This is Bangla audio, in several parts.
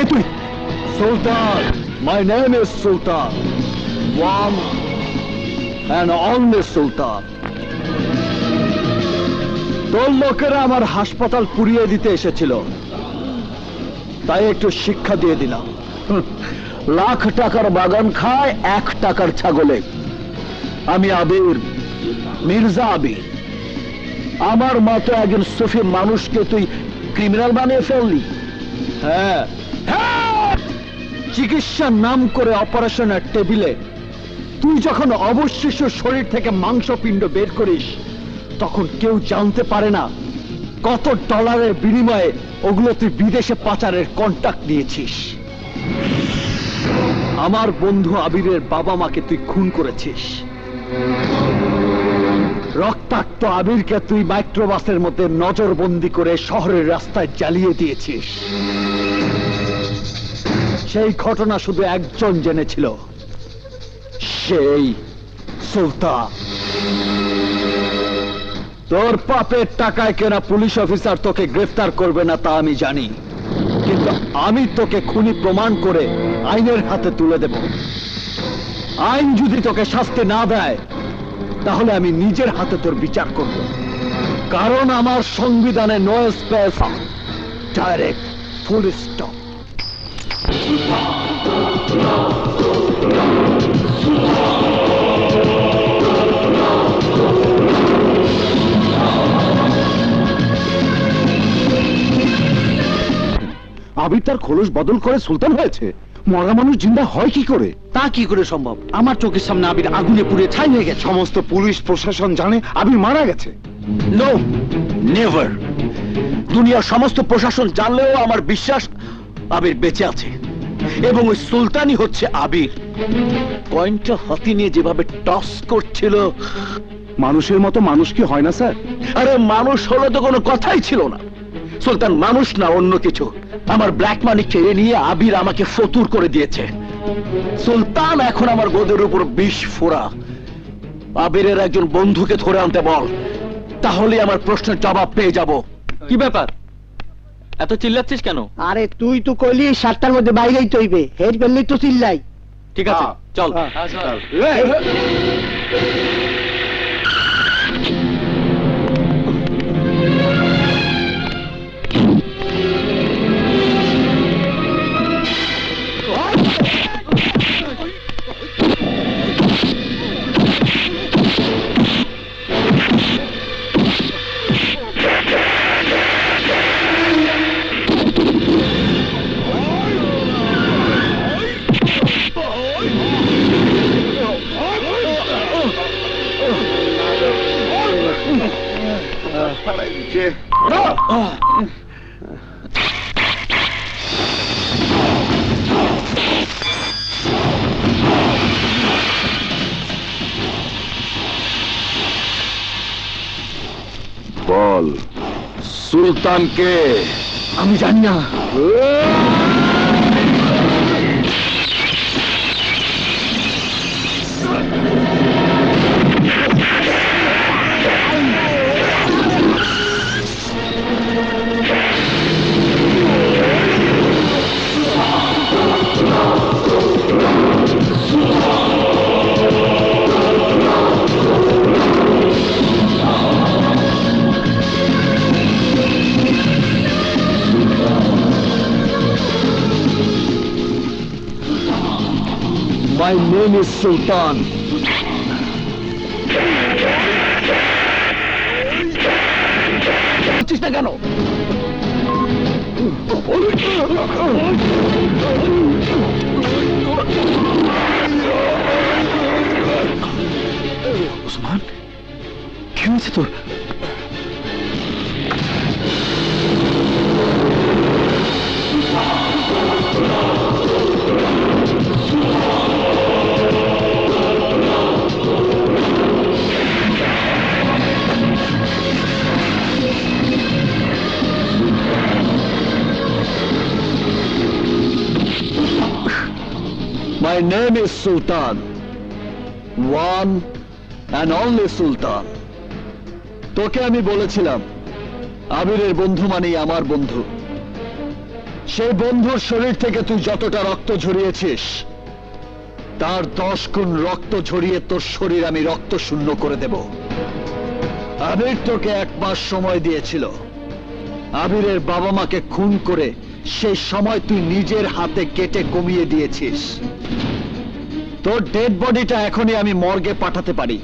কে তুই Sultan my name is Sultan one and only Sultan তোর লোকেরা আমার হাসপাতাল পুড়িয়ে দিতে এসেছিল। তাই একটু শিক্ষা দিয়ে দিলাম। লাখ টাকার বাগান খায়, এক টাকার ছাগলে। আমি আবির, মির্জা আবির। আমার মতো একজন সুফি মানুষকে তুই ক্রিমিনাল বানিয়ে ফেললি? হ্যাঁ! চিকিৎসার নাম করে অপারেশনের টেবিলে তুই যখন অবশেষ শরীর থেকে মাংসপিণ্ড বের করিস, তখন কেউ জানতে পারে না কত ডলারের বিনিময়ে ওগুলো তুই বিদেশে পাচারের কন্ট্যাক্ট নিয়েছিস। আমার বন্ধু আবিরের বাবা মাকে তুই খুন করেছিস। রক্তাক্ত আবিরকে তুই মাইক্রোবাসের মধ্যে নজরবন্দি করে শহরের রাস্তায় জ্বালিয়ে দিয়েছিস। সেই ঘটনা শুধু একজন জেনেছিল। সেই সুলতান। তোর পাপের টাকায় কেনা পুলিশ অফিসার তোকে গ্রেফতার করবে না তা আমি জানি। কিন্তু আমি তোকে খুনি প্রমাণ করে আইনের হাতে তুলে দেব। আইন যদি তোকে শাস্তি না দেয়, তাহলে আমি নিজের হাতে তোর বিচার করব। কারণ আমার সংবিধানে no space direct full stop Abir তার খোলস বদল করে সুলতান হয়েছে। মরা মানুষ জিন্দা হয় কি করে? তা কি করে সম্ভব? আমার চোখের সামনে আবির আগুনে পুড়ে ছাই হয়ে গেছে। সমস্ত পুলিশ প্রশাসন জানে আবির মারা গেছে। নো নেভার দুনিয়ার সমস্ত প্রশাসন জানলেও আমার বিশ্বাস আবির বেঁচে আছে। এবং ওই সুলতানই হচ্ছে আবির। কয়েনটা হাতি নিয়ে যেভাবে টস করছিল, মানুষের মতো মানুষ কি হয় না, স্যার? আরে, মানুষ হলে তো কোনো কথাই ছিল না। সুলতান, মানুষ না, অন্য কিছু। আমার ব্ল্যাক মানি কেড়ে নিয়ে আবির আমাকে ফতুর করে দিয়েছে। সুলতান এখন আমার গোদের উপর বিষ ফোড়া। আবিরের একজন বন্ধুকে ধরে আনতে বল। তাহলে আমার প্রশ্নের জবাব পেয়ে যাব। কি ব্যাপার? এত চিল্লাচ্ছিস কেন? আরে তুই তো কইলি সাতটার মধ্যে বাইরেই তৈবে হেড বললি তো চিল্লাই। ঠিক আছে চল। বল সুলতানকে? আমি জানি না। মাই নেম ইজ সুলতান বলছিস না কেন ওসমান কি হয়েছে তোর my name is Sultan one and only Sultan তোকে আমি বলেছিলাম আবিরের বন্ধু মানেই আমার বন্ধু। সেই বন্ধুর শরীর থেকে তুই যতটা রক্ত ঝরিয়েছিস, তার দশ গুণ রক্ত ঝরিয়ে তোর শরীর আমি রক্ত শূন্য করে দেব। আবির তোকে এক মাস সময় দিয়েছিল। আবিরের বাবা মাকে খুন করে সেই সময় তুই নিজের হাতে কেটে কমিয়ে দিয়েছিস। তোর ডেড বডিটা এখনই আমি মর্গে পাঠাতে পারি।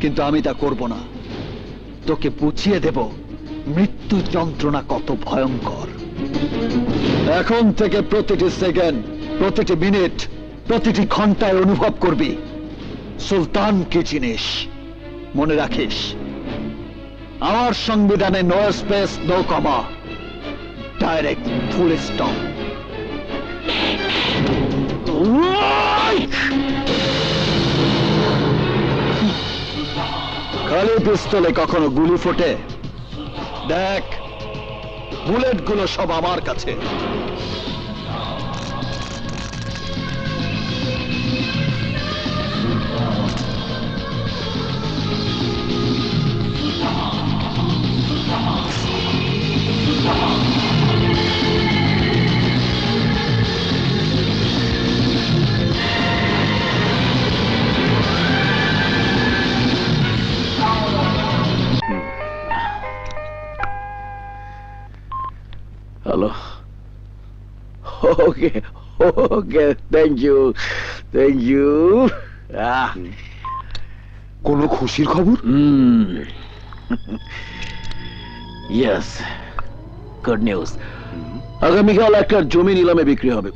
কিন্তু আমি তা করব না। তোকে বুঝিয়ে দেব, মৃত্যু যন্ত্রণা কত ভয়ঙ্কর। এখন থেকে প্রতিটি সেকেন্ড, প্রতিটি মিনিট, প্রতিটি ঘন্টায় অনুভব করবি, সুলতান কি জিনিস? মনে রাখিস, আমার সংবিধানে no space no comma direct full stop খালি পিস্তলে কখনো গুলি ফোটে? দেখ বুলেটগুলো সব আমার কাছে। Okay okay thank you thank you কোনো খুশির খবর? ইয়েস গুড নিউজ আগামীকাল একটা জমি নিলামে বিক্রি হবে।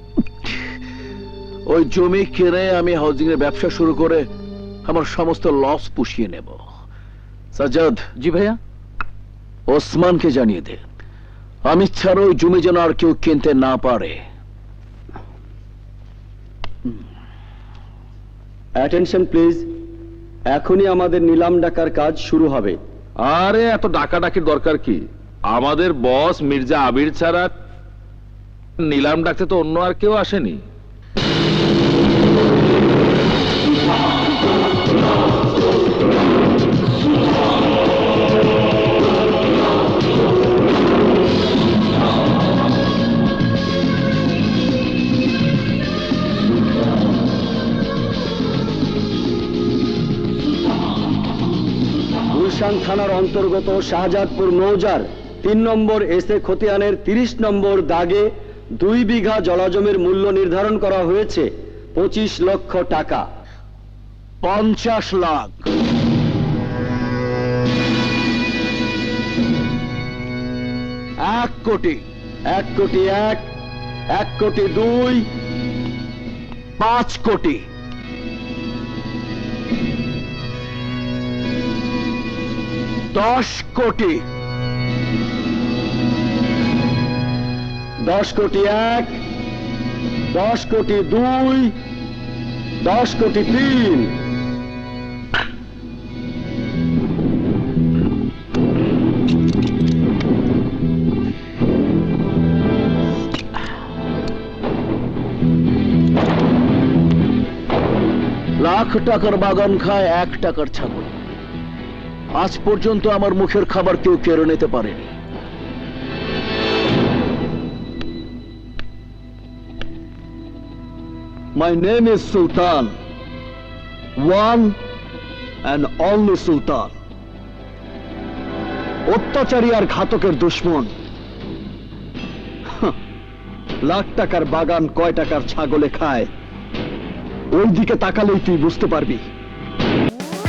ওই জমি কিনে আমি হাউজিং এর ব্যবসা শুরু করে আমার সমস্ত লস পুষিয়ে নেব। সাজ্জাদ। জি ভাইয়া। ওসমানকে জানিয়ে দে। আমি ছাড়া ওই জমি যেন আর কেউ কিনতে না পারে। অ্যাটেনশন প্লিজ এখনই আমাদের নিলাম ডাকার কাজ শুরু হবে। আরে, এত ডাকাডাকির দরকার কি? আমাদের বস মির্জা আবির ছাড়া নিলাম ডাকতে তো অন্য আর কেউ আসেনি। গুলশান থানার অন্তর্গত শাহজাদপুর মৌজার তিন নম্বর এসে খতিয়ানের তিরিশ নম্বর দাগে দুই বিঘা জলাজমির মূল্য নির্ধারণ করা হয়েছে পঁচিশ লক্ষ টাকা। পঞ্চাশ লাখ। এক কোটি। এক কোটি এক এক কোটি দুই পাঁচ কোটি। দশ কোটি। দশ কোটি এক, দশ কোটি দুই, দশ কোটি তিন। লাখ টাকার বাগান খায় এক টাকার ছাগল। আজ পর্যন্ত আমার মুখের খাবার কেউ কেড়ে নিতে পারেনি My name is Sultan. One and only Sultan. অত্যাচারী আর ঘাতকের দুশ্মন লাখ টাকার বাগান, কয় টাকার ছাগলে খায় ওই দিকে তাকালেই তুই বুঝতে পারবি